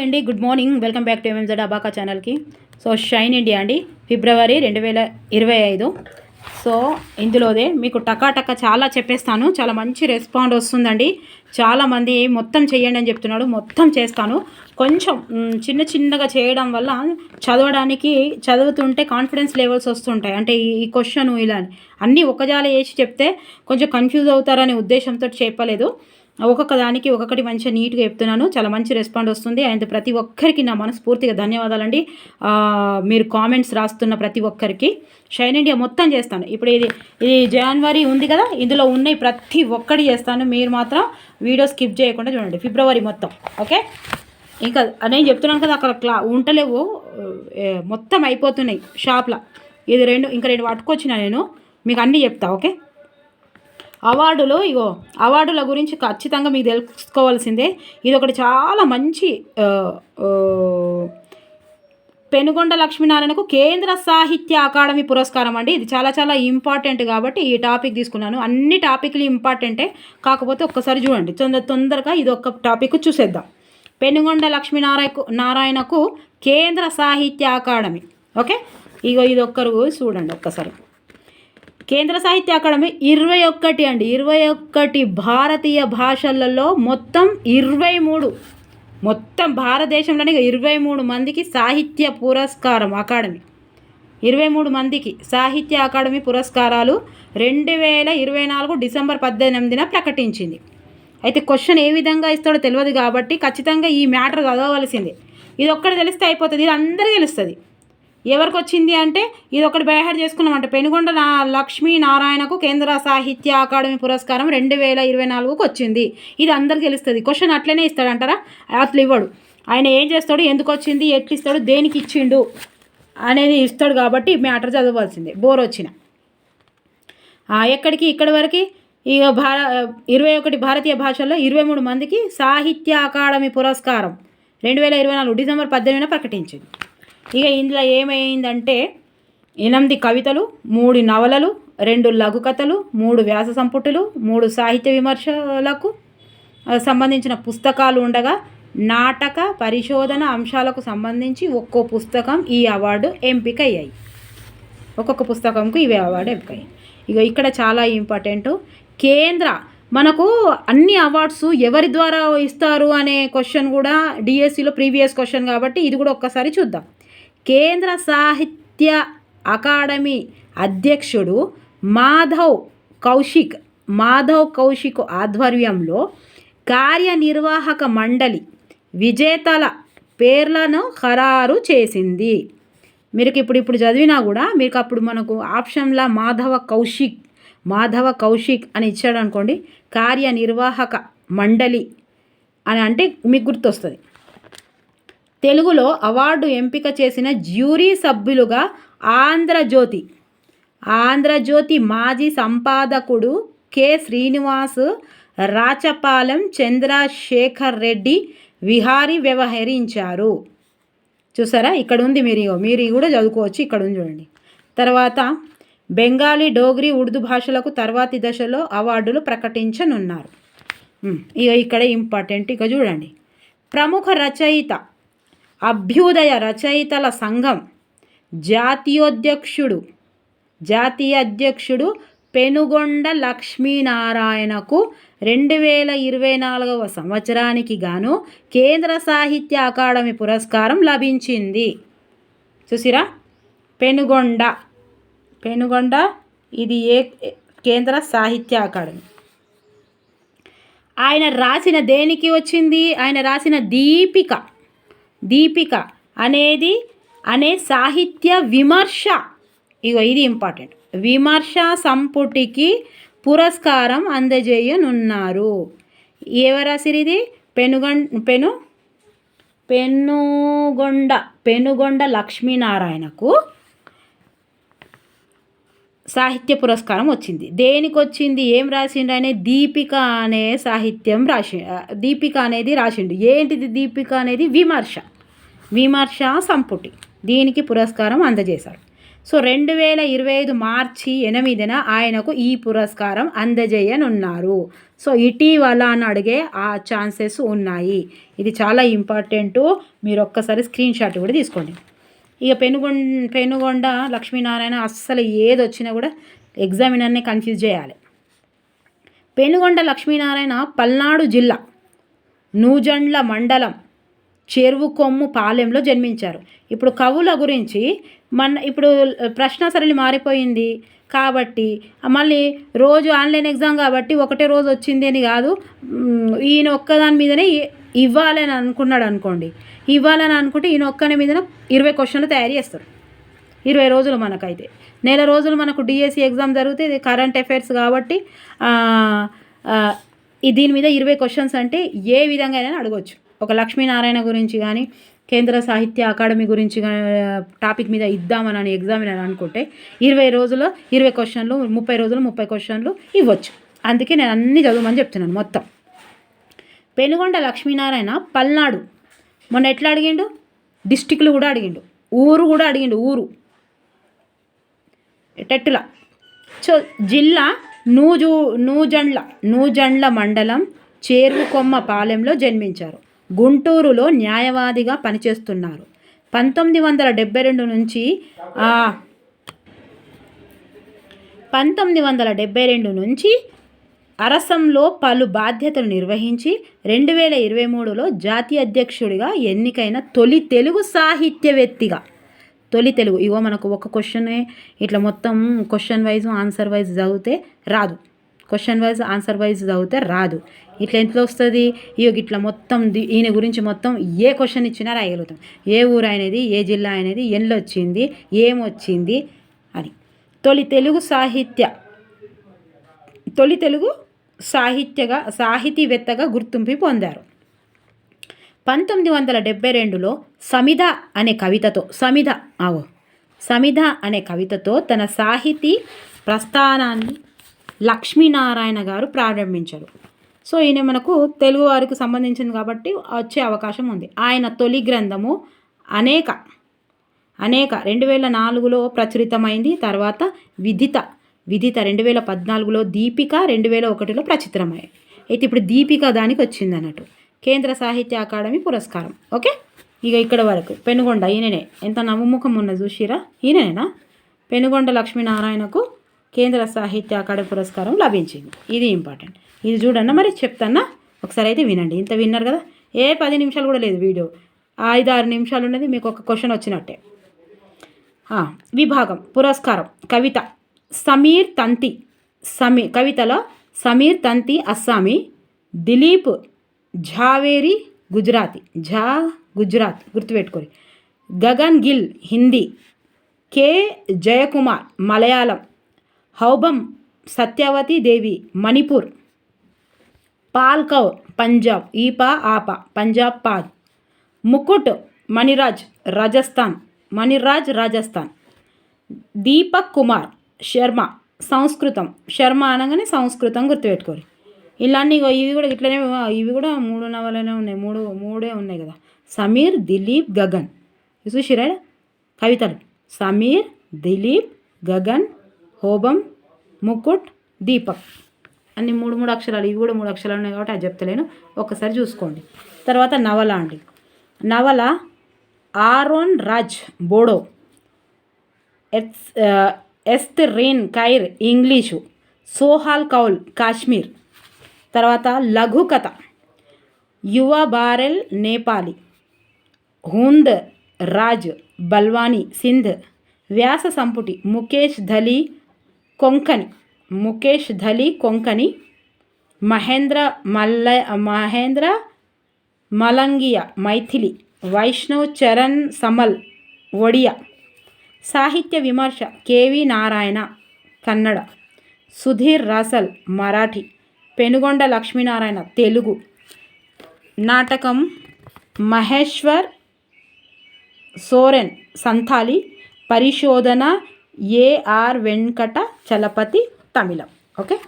Hi అండి good morning. Welcome back to MMZ abaca ఛానల్కి. So shine India అండి. ఫిబ్రవరి రెండు వేల ఇరవై ఐదు. సో ఇందులోదే మీకు టకా టకా చాలా చెప్పేస్తాను. చాలా మంచి రెస్పాండ్ వస్తుందండి. చాలామంది మొత్తం చేయండి అని చెప్తున్నాడు. మొత్తం చేస్తాను. కొంచెం చిన్న చిన్నగా చేయడం వల్ల చదవడానికి చదువుతుంటే కాన్ఫిడెన్స్ లెవెల్స్ వస్తుంటాయి. అంటే ఈ- క్వశ్చన్ ఇలా అని. అన్నీ ఒకజాల వేసి చెప్తే కొంచెం కన్ఫ్యూజ్ అవుతారనే ఉద్దేశంతో చెప్పలేదు. ఒక్కొక్క దానికి ఒక్కొక్కటి మంచిగా నీట్గా చెప్తున్నాను. చాలా మంచి రెస్పాండ్ వస్తుంది. అండ్ ప్రతి ఒక్కరికి నా మనస్ఫూర్తిగా ధన్యవాదాలండి. మీరు కామెంట్స్ రాస్తున్న ప్రతి ఒక్కరికి. షైన్ ఇండియా మొత్తం చేస్తాను. ఇప్పుడు ఇది ఇది జనవరి ఉంది కదా ఇందులో ఉన్నాయి ప్రతి ఒక్కటి చేస్తాను. మీరు మాత్రం వీడియో స్కిప్ చేయకుండా చూడండి. ఫిబ్రవరి మొత్తం. ఓకే? ఇంకా నేను చెప్తున్నాను కదా అక్కడ క్లా ఉంటలేవు. మొత్తం అయిపోతున్నాయి షాప్లో. ఇది రెండు ఇంకా రెండు పట్టుకొచ్చిన నేను. మీకు అన్నీ చెప్తా ఓకే? అవార్డులు ఇగో అవార్డుల గురించి ఖచ్చితంగా మీకు తెలుసుకోవాల్సిందే. ఇది ఒకటి చాలా మంచి పెనుగొండ లక్ష్మీనారాయణకు కేంద్ర సాహిత్య అకాడమీ పురస్కారం అండి. ఇది చాలా చాలా ఇంపార్టెంట్ కాబట్టి ఈ టాపిక్ తీసుకున్నాను. అన్ని టాపిక్లు ఇంపార్టెంటే. కాకపోతే ఒక్కసారి చూడండి తొందర తొందరగా ఇది ఒక టాపిక్ చూసేద్దాం. పెనుగొండ లక్ష్మీనారాయణకు నారాయణకు కేంద్ర సాహిత్య అకాడమీ. ఓకే? ఇగో ఇది ఒక్కరు చూడండి ఒక్కసారి. కేంద్ర సాహిత్య అకాడమీ ఇరవై ఒక్కటి అండి. ఇరవై ఒక్కటి భారతీయ భాషలలో మొత్తం ఇరవై మూడు మొత్తం భారతదేశంలోనే ఇరవై మూడు మందికి సాహిత్య పురస్కారం అకాడమీ. ఇరవై మూడు మందికి సాహిత్య అకాడమీ పురస్కారాలు రెండు వేల ఇరవై నాలుగు డిసెంబర్ పద్దెనిమిదిన ప్రకటించింది. అయితే క్వశ్చన్ ఏ విధంగా ఇస్తాడో తెలియదు కాబట్టి ఖచ్చితంగా ఈ మ్యాటర్ చదవవలసిందే. ఇది ఒక్కటి తెలిస్తే అయిపోతుంది ఇది అందరికీ తెలుస్తుంది. ఎవరికి వచ్చింది అంటే ఇది ఒకటి బయహార్ చేసుకున్నామంటే. పెనుగొండ నా లక్ష్మీ నారాయణకు కేంద్ర సాహిత్య అకాడమీ పురస్కారం రెండు వేల ఇరవై నాలుగుకి వచ్చింది ఇది అందరికి తెలుస్తుంది. క్వశ్చన్ అట్లనే ఇస్తాడంటారా? అట్లా ఇవ్వడు. ఆయన ఏం చేస్తాడు? ఎందుకు వచ్చింది ఎట్లు ఇస్తాడు దేనికి ఇచ్చిండు అనేది ఇస్తాడు కాబట్టి మ్యాటర్ చదవాల్సిందే. బోర్ వచ్చిన. ఎక్కడికి? ఇక్కడి వరకు? ఇక భార ఇరవై ఒకటి భారతీయ భాషల్లో ఇరవై మూడు మందికి సాహిత్య అకాడమీ పురస్కారం రెండు వేల ఇరవై నాలుగు డిసెంబర్ పద్దెనిమిదిన ప్రకటించింది. ఇక ఇందులో ఏమైందంటే ఎనిమిది కవితలు మూడు నవలలు రెండు లఘు కథలు మూడు వ్యాస సంపుటులు మూడు సాహిత్య విమర్శలకు సంబంధించిన పుస్తకాలు ఉండగా నాటక పరిశోధన అంశాలకు సంబంధించి ఒక్కో పుస్తకం ఈ అవార్డు ఎంపిక అయ్యాయి ఒక్కొక్క పుస్తకంకు ఇవే అవార్డు ఎంపిక ఇక ఇక్కడ చాలా ఇంపార్టెంట్. కేంద్ర మనకు అన్ని అవార్డ్స్ ఎవరి ద్వారా ఇస్తారు అనే క్వశ్చన్ కూడా డిఎస్సిలో ప్రీవియస్ క్వశ్చన్ కాబట్టి ఇది కూడా ఒక్కసారి చూద్దాం. కేంద్ర సాహిత్య అకాడమీ అధ్యక్షుడు మాధవ్ కౌశిక్ మాధవ్ కౌశిక్ ఆధ్వర్యంలో కార్యనిర్వాహక మండలి విజేతల పేర్లను ఖరారు చేసింది. మీరు ఇప్పుడు ఇప్పుడు చదివినా కూడా మీకు అప్పుడు మనకు ఆప్షన్లా మాధవ కౌశిక్ మాధవ కౌశిక్ అని ఇచ్చాడు అనుకోండి కార్యనిర్వాహక మండలి అని అంటే మీకు గుర్తొస్తుంది. తెలుగులో అవార్డు ఎంపిక చేసిన జ్యూరీ సభ్యులుగా ఆంధ్రజ్యోతి. ఆంధ్రజ్యోతి మాజీ సంపాదకుడు కె. శ్రీనివాస్ రాచపాలెం చంద్రశేఖర్ రెడ్డి విహారి వ్యవహరించారు. చూసారా? ఇక్కడ ఉంది మీరు ఇగో. మీరు కూడా చదువుకోవచ్చు. ఇక్కడ ఉంది చూడండి. తర్వాత బెంగాలీ డోగ్రీ ఉర్దూ భాషలకు తర్వాతి దశలో అవార్డులు ప్రకటించనున్నారు. ఇక ఇక్కడ ఇంపార్టెంట్. ఇక చూడండి. ప్రముఖ రచయిత అభ్యుదయ రచయితల సంఘం జాతీయోధ్యక్షుడు జాతీయ అధ్యక్షుడు పెనుగొండ లక్ష్మీనారాయణకు రెండు వేల ఇరవై నాలుగవ సంవత్సరానికి గాను కేంద్ర సాహిత్య అకాడమీ పురస్కారం లభించింది. చూసిరా? పెనుగొండ. పెనుగొండ ఇది ఏ కేంద్ర సాహిత్య అకాడమీ? ఆయన రాసిన దేనికి వచ్చింది? ఆయన రాసిన దీపిక. దీపిక అనేది అనే సాహిత్య విమర్శ. ఇగో ఇది ఇంపార్టెంట్. విమర్శ సంపుటికి పురస్కారం అందజేయనున్నారు. ఎవరాసిరిది పెనుగొండ పెను పెనుగొండ పెనుగొండ లక్ష్మీనారాయణకు సాహిత్య పురస్కారం వచ్చింది. దేనికి వచ్చింది ఏం రాసిండు అనే దీపిక అనే సాహిత్యం రాసి దీపిక అనేది రాసిండు. ఏంటిది దీపిక అనేది? విమర్శ. విమర్శ సంపుటి. దీనికి పురస్కారం అందజేశారు సో రెండు వేల ఇరవై ఐదు మార్చి ఎనిమిదిన ఆయనకు ఈ పురస్కారం అందజేయనున్నారు. సో ఇటీవల అని అడిగే ఆ ఛాన్సెస్ ఉన్నాయి. ఇది చాలా ఇంపార్టెంటు. మీరు ఒక్కసారి స్క్రీన్ షాట్ కూడా తీసుకోండి. ఇక పెనుగొండ పెనుగొండ లక్ష్మీనారాయణ అస్సలు ఏది వచ్చినా కూడా ఎగ్జామినర్ని కన్ఫ్యూజ్ చేయాలి. పెనుగొండ లక్ష్మీనారాయణ పల్నాడు జిల్లా నూజండ్ల మండలం చెరువు కొమ్ము పాలెంలో జన్మించారు. ఇప్పుడు కవుల గురించి మన ఇప్పుడు ప్రశ్న సరళి మారిపోయింది కాబట్టి మళ్ళీ రోజు ఆన్లైన్ ఎగ్జామ్ కాబట్టి ఒకటే రోజు వచ్చింది అని కాదు ఈయన ఒక్కదాని మీదనే ఇవ్వాలని అనుకున్నాడు అనుకోండి. ఇవ్వాలని అనుకుంటే ఈయన ఒక్కని మీదనే ఇరవై క్వశ్చన్లు తయారు చేస్తారు. ఇరవై రోజులు మనకైతే. నెల రోజులు మనకు డిఎస్సి ఎగ్జామ్ జరిగితే ఇది కరెంట్ అఫైర్స్ కాబట్టి దీని మీద ఇరవై క్వశ్చన్స్ అంటే ఏ విధంగా అయినా అడగవచ్చు ఒక లక్ష్మీనారాయణ గురించి కానీ కేంద్ర సాహిత్య అకాడమీ గురించి టాపిక్ మీద ఇద్దామని ఎగ్జామ్ అని అనుకుంటే ఇరవై రోజులు ఇరవై క్వశ్చన్లు ముప్పై రోజులు ముప్పై క్వశ్చన్లు ఇవ్వచ్చు. అందుకే నేను అన్ని చదవమని చెప్తున్నాను మొత్తం. పెనుగొండ లక్ష్మీనారాయణ పల్నాడు. మొన్న ఎట్లా అడిగిండు? డిస్టిక్లు కూడా అడిగిండు. ఊరు కూడా అడిగిండు ఊరు. టెట్టుల. సో జిల్లా నూజు నూజండ్ల నూజండ్ల మండలం చేరుకొమ్మ పాలెంలో జన్మించారు. గుంటూరులో న్యాయవాదిగా పనిచేస్తున్నారు. పంతొమ్మిది వందల డెబ్బై రెండు నుంచి పంతొమ్మిది వందల డెబ్బై రెండు నుంచి అరసంలో పలు బాధ్యతలు నిర్వహించి రెండు వేల ఇరవై మూడులో జాతీయ అధ్యక్షుడిగా ఎన్నికైన తొలి తెలుగు సాహిత్యవేత్తిగా తొలి తెలుగు. ఇగో మనకు ఒక క్వశ్చనే. ఇట్లా మొత్తం క్వశ్చన్ వైజ్ ఆన్సర్ వైజ్ చదివితే రాదు. క్వశ్చన్ వైజ్ ఆన్సర్ వైజ్ చదివితే రాదు. ఇట్లా ఎంత వస్తుంది? ఇగో ఇట్లా మొత్తం ఈయన గురించి మొత్తం ఏ క్వశ్చన్ ఇచ్చినా రాయగలుగుతాం. ఏ ఊరు అనేది ఏ జిల్లా అనేది ఎన్ని వచ్చింది? ఏమొచ్చింది అని. తొలి తెలుగు సాహిత్య తొలి తెలుగు సాహిత్యగా సాహితీవేత్తగా గుర్తింపు పొందారు. పంతొమ్మిది వందల డెబ్బై రెండులో సమిధ అనే కవితతో సమిధ ఆవో సమిధ అనే కవితతో తన సాహితీ ప్రస్థానాన్ని లక్ష్మీనారాయణ గారు ప్రారంభించారు. సో ఈయన మనకు తెలుగు వారికి సంబంధించింది కాబట్టి వచ్చే అవకాశం ఉంది. ఆయన తొలి గ్రంథము అనేక అనేక రెండు వేల నాలుగులో ప్రచురితమైంది తర్వాత విదిత విదిత రెండు వేల పద్నాలుగులో దీపిక రెండు వేల ఒకటిలో ప్రచురితమయ్యాయి అయితే ఇప్పుడు దీపిక దానికి వచ్చింది అన్నట్టు. కేంద్ర సాహిత్య అకాడమీ పురస్కారం. ఓకే? ఇక ఇక్కడ వరకు పెనుగొండ ఈయననే. ఎంత నవ్వుముఖం ఉన్న చూసిరా? ఈయననేనా? పెనుగొండ లక్ష్మీనారాయణకు కేంద్ర సాహిత్య అకాడమీ పురస్కారం లభించింది. ఇది ఇంపార్టెంట్. ఇది చూడన్న మరి చెప్తాన్నా ఒకసారి అయితే వినండి. ఇంత విన్నారు కదా? ఏ పది నిమిషాలు కూడా లేదు వీడియో. ఐదు ఆరు నిమిషాలు ఉన్నది మీకు ఒక క్వశ్చన్ వచ్చినట్టే. విభాగం పురస్కారం కవిత సమీర్ తంతి సమీ కవితలో సమీర్ తంతి అస్సామీ దిలీప్ ఝావేరి గుజరాతీ. ఝా గుజరాత్ గుర్తుపెట్టుకోరి గగన్ గిల్ హిందీ. కే. జయకుమార్ మలయాళం. హౌబం సత్యవతి దేవి మణిపూర్ పాల్కౌర్ పంజాబ్ ఈపా ఆపా పంజాబ్ పాద్ ముకుట్ మణిరాజ్ రాజస్థాన్ మణిరాజ్ రాజస్థాన్ దీపక్ కుమార్ శర్మ సంస్కృతం శర్మ అనగానే సంస్కృతం గుర్తుపెట్టుకోరు. ఇలాంటి ఇవి కూడా ఇట్లనే ఇవి కూడా మూడు నవలనే ఉన్నాయి మూడు మూడే ఉన్నాయి కదా. సమీర్ దిలీప్ గగన్. ఇది చూసిరా కవితలు. సమీర్ దిలీప్ గగన్ హోబం ముకుట్ దీపక్. అన్ని మూడు మూడు అక్షరాలు ఇవి కూడా మూడు అక్షరాలు ఉన్నాయి కాబట్టి అది చెప్తలేను. ఒకసారి చూసుకోండి. తర్వాత నవల అండి. నవల ఆరోన్ రాజ్ బోడో. ఎస్ ఎస్త్ reign Keir English. Sohail Kaul Kashmir. తర్వాత లఘు కథ. యువ బారెల్ నేపాలి. హుంద్ రాజ్ బల్వానీ సింధ్. వ్యాస సంపుటి ముఖేష్ ధలి కొంకణి. ముఖేష్ ధలి కొంకణి. మహేంద్ర మల్ల మహేంద్ర మలంగియ మైథిలి. వైష్ణవ్ చరణ్ సమల్ ఒడియా. సాహిత్య విమర్శ కేవి నారాయణ కన్నడ. సుధీర్ రాసల్ మరాఠీ. పెనుగొండ లక్ష్మీనారాయణ తెలుగు. నాటకం మహేశ్వర్ సోరెన్ సంథాలి. పరిశోధన ఏఆర్ వెంకట చలపతి తమిళం. ఓకే?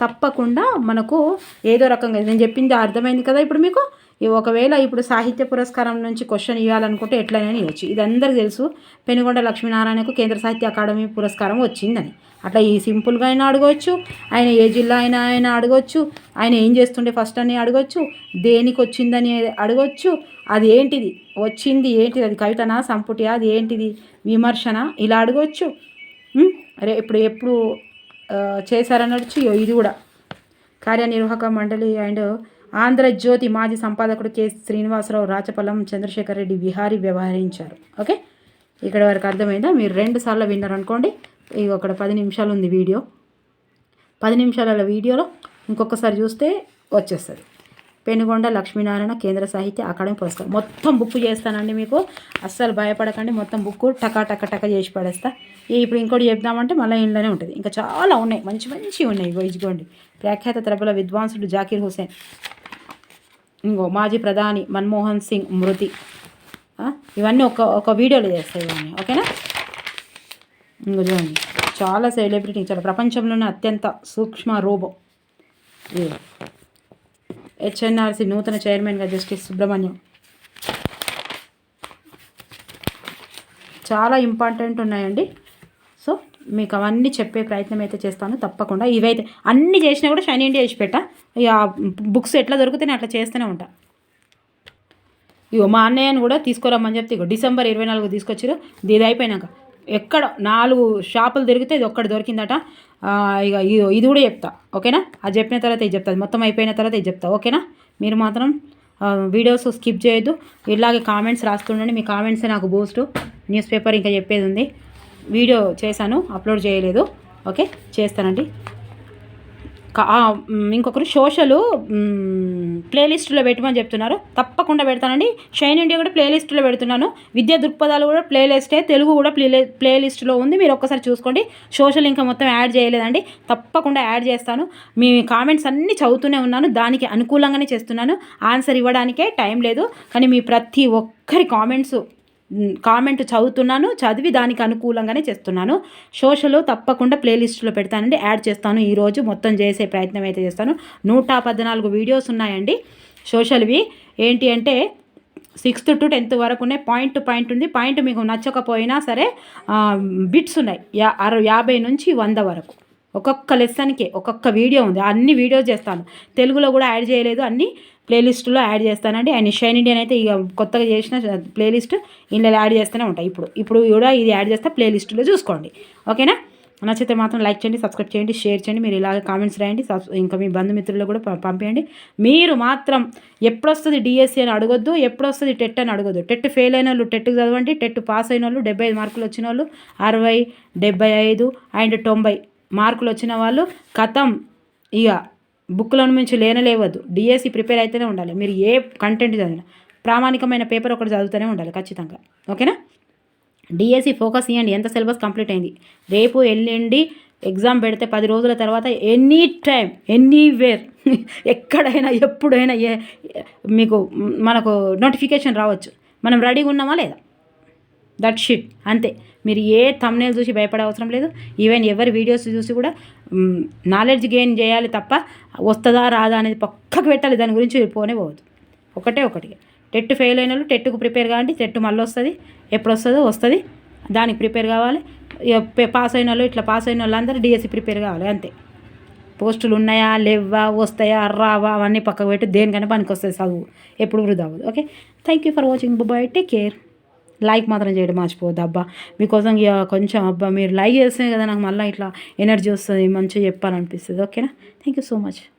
తప్పకుండా మనకు ఏదో రకంగా నేను చెప్పింది అర్థమైంది కదా ఇప్పుడు మీకు? ఒకవేళ ఇప్పుడు సాహిత్య పురస్కారం నుంచి క్వశ్చన్ ఇవ్వాలనుకుంటే ఎట్లయినా ఇవ్వచ్చు ఇది అందరికీ తెలుసు. పెనుగొండ లక్ష్మీనారాయణకు కేంద్ర సాహిత్య అకాడమీ పురస్కారం వచ్చిందని. అట్లా ఈ సింపుల్గా అయినా అడగవచ్చు ఆయన ఏ జిల్లా అయినా ఆయన అడగవచ్చు ఆయన ఏం చేస్తుండే ఫస్ట్ అని అడగవచ్చు దేనికి వచ్చిందని అడగవచ్చు అది ఏంటిది? వచ్చింది ఏంటిది? అది కవితనా? సంపుటియా? అది ఏంటిది? విమర్శన? ఇలా అడగవచ్చు అరే ఇప్పుడు ఎప్పుడు చేశారనొచ్చు. ఇది కూడా. కార్యనిర్వాహక మండలి అండ్ ఆంధ్రజ్యోతి మాజీ సంపాదకుడు కె. శ్రీనివాసరావు రాచపల్లం చంద్రశేఖర్ రెడ్డి విహారీ వ్యవహరించారు. ఓకే? ఇక్కడ వరకు అర్థమైందా? మీరు రెండు సార్లు విన్నారనుకోండి ఇక అక్కడ పది నిమిషాలు ఉంది వీడియో. పది నిమిషాల వీడియోలో ఇంకొకసారి చూస్తే వచ్చేస్తుంది. పెనుగొండ లక్ష్మీనారాయణ కేంద్ర సాహిత్య అకాడమీ పురస్కారం మొత్తం బుక్ చేస్తానండి మీకు. అస్సలు భయపడకండి. మొత్తం బుక్ టకా టక టక చేసి పడేస్తా. ఇప్పుడు ఇంకోటి చెప్దామంటే మళ్ళీ ఇంట్లోనే ఉంటుంది. ఇంకా చాలా ఉన్నాయి. మంచి మంచి ఉన్నాయి. ఇగో ఇదిగోండి. ప్రఖ్యాత త్రబల విద్వాంసుడు జాకీర్ హుసేన్ ఇంకో మాజీ ప్రధాని మన్మోహన్ సింగ్ మృతి. ఇవన్నీ ఒక ఒక వీడియోలో చేస్తాయి ఇవన్నీ. ఓకేనా? ఇంకో చూడండి. చాలా సెలబ్రిటీ చాలా ప్రపంచంలోనే అత్యంత సూక్ష్మ రూపం ఇది హెచ్ఎన్ఆర్సి నూతన చైర్మన్గా జస్టిస్ సుబ్రహ్మణ్యం. చాలా ఇంపార్టెంట్ ఉన్నాయండి. సో మీకు అవన్నీ చెప్పే ప్రయత్నం అయితే చేస్తాను. తప్పకుండా ఇవైతే అన్నీ చేసినా కూడా షైన్ ఇండియా చేసి ఇక బుక్స్ ఎట్లా దొరికితే అట్లా చేస్తూనే ఉంటా. ఇగో మా అన్నయ్యని కూడా తీసుకురమ్మని చెప్తే ఇగో డిసెంబర్ ఇరవై నాలుగు తీసుకొచ్చారు ఇది అయిపోయినాక ఎక్కడ నాలుగు షాపులు దొరికితే ఇది ఒక్కటి దొరికిందట. ఇక ఇది ఇది కూడా చెప్తా ఓకేనా? అది చెప్పిన తర్వాత ఇది చెప్తా అది మొత్తం అయిపోయిన తర్వాత ఇది చెప్తా ఓకేనా? మీరు మాత్రం వీడియోస్ స్కిప్ చేయొద్దు. ఇలాగే కామెంట్స్ రాస్తుండండి మీ కామెంట్సే నాకు బూస్ట్ న్యూస్ పేపర్ ఇంకా చెప్పేది ఉంది. వీడియో చేశాను అప్లోడ్ చేయలేదు. ఓకే? చేస్తానండి. ఇంకొకరు సోషలు ప్లేలిస్ట్లో పెట్టమని చెప్తున్నారు. తప్పకుండా పెడతానండి. షైన్ ఇండియా కూడా ప్లేలిస్ట్లో పెడుతున్నాను. విద్యా దృక్పథాలు కూడా ప్లేలిస్టే తెలుగు కూడా ప్లే ప్లేలిస్ట్లో ఉంది. మీరు ఒక్కసారి చూసుకోండి. సోషల్ ఇంకా మొత్తం యాడ్ చేయలేదండి. తప్పకుండా యాడ్ చేస్తాను. మీ కామెంట్స్ అన్నీ చదువుతూనే ఉన్నాను. దానికి అనుకూలంగానే చేస్తున్నాను. ఆన్సర్ ఇవ్వడానికే టైం లేదు. కానీ మీ ప్రతి ఒక్కరి కామెంట్స్ కామెంట్ చదువుతున్నాను చదివి దానికి అనుకూలంగానే చేస్తున్నాను. సోషల్ తప్పకుండా ప్లేలిస్ట్లో పెడతానండి యాడ్ చేస్తాను. ఈరోజు మొత్తం చేసే ప్రయత్నం అయితే చేస్తాను. నూట పద్నాలుగు వీడియోస్ ఉన్నాయండి సోషల్వి. ఏంటి అంటే సిక్స్త్ టు టెన్త్ వరకు ఉన్నాయి. పాయింట్ టు పాయింట్ ఉంది. పాయింట్ మీకు నచ్చకపోయినా సరే బిట్స్ ఉన్నాయి. యా యాభై నుంచి వంద వరకు. ఒక్కొక్క లెసన్కి ఒక్కొక్క వీడియో ఉంది. అన్ని వీడియోస్ చేస్తాను. తెలుగులో కూడా యాడ్ చేయలేదు. అన్ని ప్లేలిస్ట్లో యాడ్ చేస్తానండి. అండ్ షైన్ ఇండియన్ అయితే ఇక కొత్తగా చేసిన ప్లేలిస్ట్ ఇందులో యాడ్ చేస్తూనే ఉంటాయి ఇప్పుడు ఇప్పుడు కూడా ఇది యాడ్ చేస్తే ప్లేలిస్ట్లో చూసుకోండి. ఓకేనా? నచ్చితే మాత్రం లైక్ చేయండి సబ్స్క్రైబ్ చేయండి షేర్ చేయండి మీరు ఇలాగ కామెంట్స్ రాయండి ఇంకా మీ బంధుమిత్రులు కూడా పంపించండి మీరు మాత్రం ఎప్పుడు వస్తుంది డిఎస్సి అని అడగొద్దు ఎప్పుడు వస్తుంది టెట్ అని అడగొద్దు. టెట్ ఫెయిల్ అయిన వాళ్ళు టెట్ చదవండి టెట్ పాస్ అయిన వాళ్ళు డెబ్బై ఐదు మార్కులు వచ్చిన వాళ్ళు అరవై డెబ్బై ఐదు అండ్ తొంభై మార్కులు వచ్చిన వాళ్ళు కథం ఇక బుక్లను మించి లేనలేవద్దు. డిఎస్సి ప్రిపేర్ అయితేనే ఉండాలి. మీరు ఏ కంటెంట్ చదివినా. ప్రామాణికమైన పేపర్ ఒకటి చదువుతూనే ఉండాలి ఖచ్చితంగా. ఓకేనా? డిఎస్సి ఫోకస్ ఇవ్వండి ఎంత సిలబస్ కంప్లీట్ అయింది? రేపు ఎల్లుండి ఎగ్జామ్ పెడితే పది రోజుల తర్వాత ఎనీ టైం ఎనీవేర్ ఎక్కడైనా ఎప్పుడైనా ఏ మీకు మనకు నోటిఫికేషన్ రావచ్చు. మనం రెడీగా ఉన్నామా లేదా? దట్ షిట్ అంతే. మీరు ఏ thumbnail చూసి భయపడే అవసరం లేదు. ఈవెన్ ఎవరి వీడియోస్ చూసి కూడా నాలెడ్జ్ గెయిన్ చేయాలి తప్ప వస్తుందా రాదా అనేది పక్కకు పెట్టాలి. దాని గురించి పోనే పోవద్దు. ఒకటే ఒకటి. టెట్ ఫెయిల్ అయిన వాళ్ళు టెట్కు ప్రిపేర్ కావండి టెట్ మళ్ళీ వస్తుంది. ఎప్పుడు వస్తుందో వస్తుంది. దానికి ప్రిపేర్ కావాలి. పాస్ అయిన వాళ్ళు ఇట్లా పాస్ అయిన వాళ్ళందరూ డిఎస్సి ప్రిపేర్ కావాలి అంతే. పోస్టులు ఉన్నాయా లేవా వస్తాయా రావా అవన్నీ పక్కకు పెట్టి దేనికైనా పనికి వస్తుంది చదువు. ఎప్పుడు వృధా అవ్వదు. Okay thank you for watching bye take care like మాత్రం చేయడం మర్చిపోవద్దు అబ్బా. మీకోసం ఇక కొంచెం అబ్బా మీరు లైక్ చేస్తే కదా నాకు మళ్ళీ ఇట్లా ఎనర్జీ వస్తుంది మంచిగా చెప్పాలనిపిస్తుంది. ఓకేనా? Thank you so much